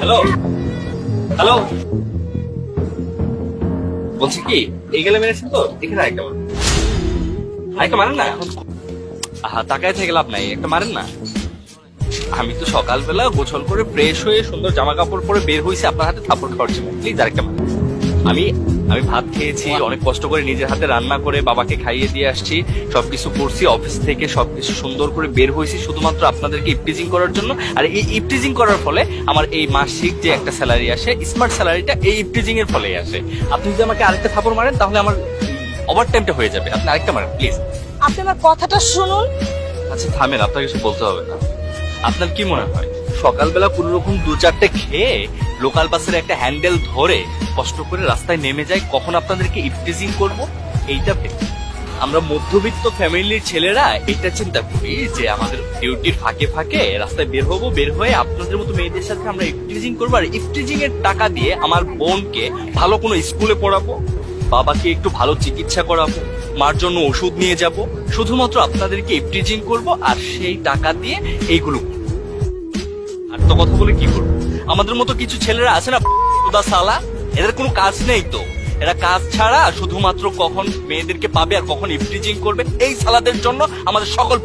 Hello? Hello? বলছি কি, এই গেলে মেরেছেন তো? এখানে একটা মারেন। আরেকটা মারেন না? আহা, তাকায় থেকে লাভ নাই, একটা মারেন না? আমি তো সকালবেলা গোছল করে ফ্রেশ হয়ে সুন্দর জামা কাপড় পরে বের হয়েছি, আপনার হাতে থাপড় খাওয়ার জন্য। প্লিজ আরেকটা মারেন। আমি আমি ভাত খেয়েছি অনেক কষ্ট করে নিজের হাতে রান্না করে বাবাকে খাইয়ে দিয়ে আসছি সবকিছু করছি অফিস থেকে সবকিছু সুন্দর করে বের হয়েছি শুধুমাত্র আপনাদেরকে ইপটিজিং করার জন্য। আর এই ইপটিজিং করার ফলে আমার এই মাসিক যে একটা স্যালারি আসে স্মার্ট স্যালারিটা এই ইপটিজিং এর ফলেই আসে। আপনি যদি আমাকে আরেকটা থাপড় মারেন তাহলে আমার ওভার টাইমটা হয়ে যাবে। আপনি আরেকটা মারেন প্লিজ আপনি আমার কথাটা শুনুন। আচ্ছা থামেন আপনাকে কিছু বলতে হবে না। আপনার কি মনে হয় সকালবেলা কোন রকম দু চারটে খেয়ে লোকাল বাসের একটা হ্যান্ডেল ধরে কষ্ট করে রাস্তায় নেমে যাই কখন আপনাদেরকে ইফটিজিং করব? এইটা ভেবে। আমরা মধ্যবিত্ত ফ্যামিলির ছেলেরা এটা চিন্তা করি যে আমাদের ডিউটির ফাঁকে ফাঁকে রাস্তায় বের হব, বের হয়ে আপনাদের মতো মেয়েদের সাথে আমরা ইফটিজিং করব। আর ইফটিজিং এর টাকা দিয়ে আমার বোনকে ভালো কোনো স্কুলে পড়াবো, বাবাকে একটু ভালো চিকিৎসা করাবো, মার জন্য ওষুধ নিয়ে যাব, শুধুমাত্র আপনাদেরকে ইফটিজিং করব আর সেই টাকা দিয়ে এইগুলো করব। তো কথা বলে কি করব? আমাদের মতো কিছু ছেলেরা আছে না সালা? এদের কোনো কাজ নেই তো। এরা কাজ ছাড়া শুধুমাত্র কখন মেয়েদেরকে পাবে আর কখন ইফটিজিং করবে, এই সালাদের জন্য আমাদের সকল